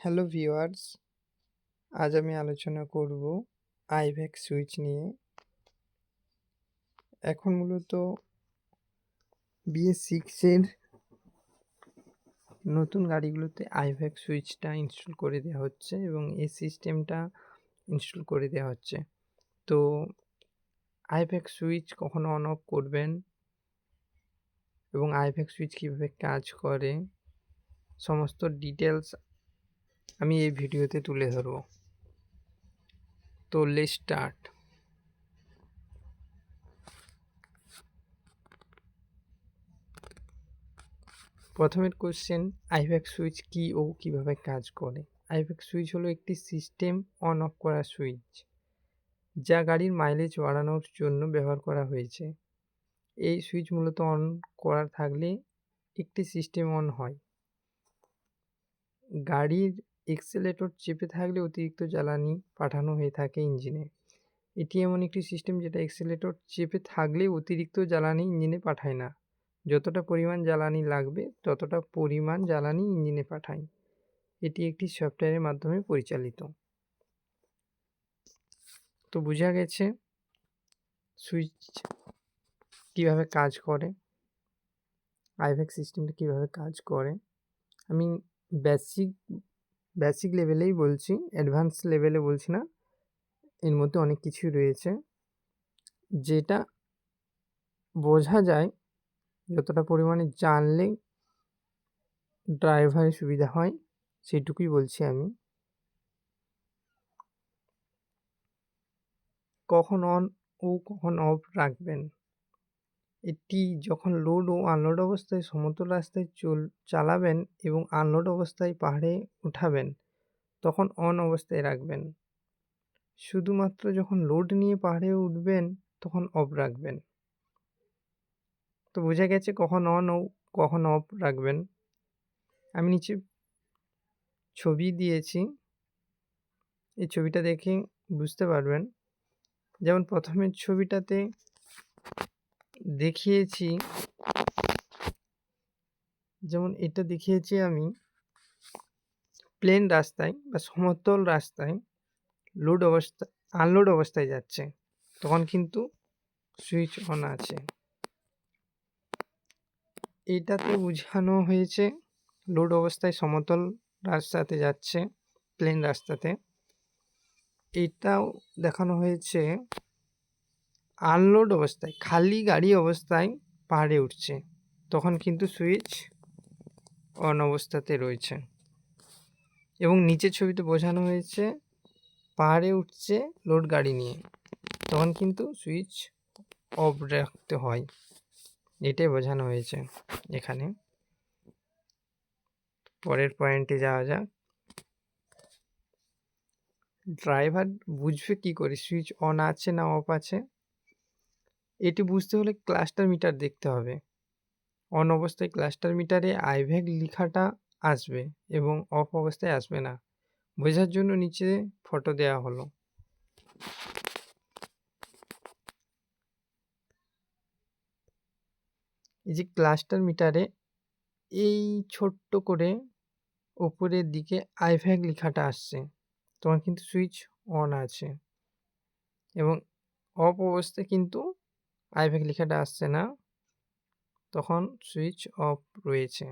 Hello viewers আজ আমি আলোচনা করব আইভ্যাক সুইচ নিয়ে। এখন মূলত বিএ সিক্সের নতুন গাড়িগুলোতে আইভ্যাক সুইচটা ইনস্টল করে দেওয়া হচ্ছে এবং এই সিস্টেমটা ইনস্টল করে দেওয়া হচ্ছে। তো আইভ্যাক সুইচ কখনো অন অফ করবেন এবং আইভ্যাক সুইচ কীভাবে কাজ করে, সমস্ত ডিটেলস আমি এই ভিডিওতে তুলে ধরব। তো লে স্টার্ট প্রথমের কোশ্চেন আইভ্যাক সুইচ কি ও কীভাবে কাজ করে? আইভ্যাক সুইচ হলো একটি সিস্টেম অন অফ করা সুইচ, যা গাড়ির মাইলেজ বাড়ানোর জন্য ব্যবহার করা হয়েছে। এই সুইচ মূলত অন করা থাকলে একটি সিস্টেম অন হয়। গাড়ির এক্সেলেটর চেপে থাকলে অতিরিক্ত জ্বালানি পাঠানো হয়ে থাকে ইঞ্জিনে। এটি এমন একটি সিস্টেম যেটা এক্সেলেটর চেপে থাকলে অতিরিক্ত জ্বালানি ইঞ্জিনে পাঠায় না। যতটা পরিমাণ জ্বালানি লাগবে, ততটা পরিমাণ জ্বালানি ইঞ্জিনে পাঠায়। এটি একটি সফটওয়্যারের মাধ্যমে পরিচালিত। তো বোঝা গেছে সুইচ কীভাবে কাজ করে আইভ্যাক সিস্টেমটা কীভাবে কাজ করে। আমি বেসিক বেসিক লেভেলেই বলছি অ্যাডভান্স লেভেলে বলছি না, এর মধ্যে অনেক কিছুই রয়েছে। যেটা বোঝা যায় যতটা পরিমাণে জানলে ড্রাইভারের সুবিধা হয়, সেইটুকুই বলছি আমি। কখন অন ও কখন অফ রাখবেন। এটি যখন লোড ও আনলোড অবস্থায় সমতল রাস্তায় চল, চালাবেন এবং আনলোড অবস্থায় পাহাড়ে উঠাবেন, তখন অন অবস্থায় রাখবেন। শুধুমাত্র যখন লোড নিয়ে পাহাড়ে উঠবেন, তখন অফ রাখবেন। তো বোঝা গেছে কখন অন ও কখন অফ রাখবেন। আমি নিচে ছবি দিয়েছি। এই ছবিটা দেখে বুঝতে পারবেন। যেমন প্রথমের ছবিটাতে দেখিয়েছি। যেমন এটা দেখিয়েছি আমি। প্লেন রাস্তায় বা সমতল রাস্তায় লোড অবস্থা আনলোড অবস্থায় যাচ্ছে। তখন কিন্তু সুইচ অন আছে। এটাতে বোঝানো হয়েছে লোড অবস্থায় সমতল রাস্তাতে যাচ্ছে, প্লেন রাস্তাতে। এটাও দেখানো হয়েছে আনলোড অবস্থায়, খালি গাড়ি অবস্থায় পাহাড়ে উঠছে। তখন কিন্তু সুইচ অন অবস্থাতে রয়েছে। এবং নিচের ছবিতে বোঝানো হয়েছে, পাহাড়ে উঠছে লোড গাড়ি নিয়ে। তখন কিন্তু সুইচ অফ রাখতে হয়। এটাই বোঝানো হয়েছে এখানে। পরের পয়েন্টে যাওয়া যাক। ড্রাইভার বুঝবে কি করে সুইচ অন আছে না অফ আছে। এটি বুঝতে হলে ক্লাস্টার মিটার দেখতে হবে। অন অবস্থায় ক্লাস্টার মিটারে আইভ্যাক লেখাটা আসবে এবং অফ অবস্থায় আসবে না। বোঝার জন্য নিচে ফটো দেওয়া হলো। এই যে ক্লাস্টার মিটারে এই ছোট্ট করে ওপরের দিকে আইভ্যাক লেখাটা আসছে। তোমার কিন্তু সুইচ অন আছে। এবং অফ অবস্থায় কিন্তু আইভ্যাক লেখাটা আসছে না। তখন সুইচ অফ রয়েছে।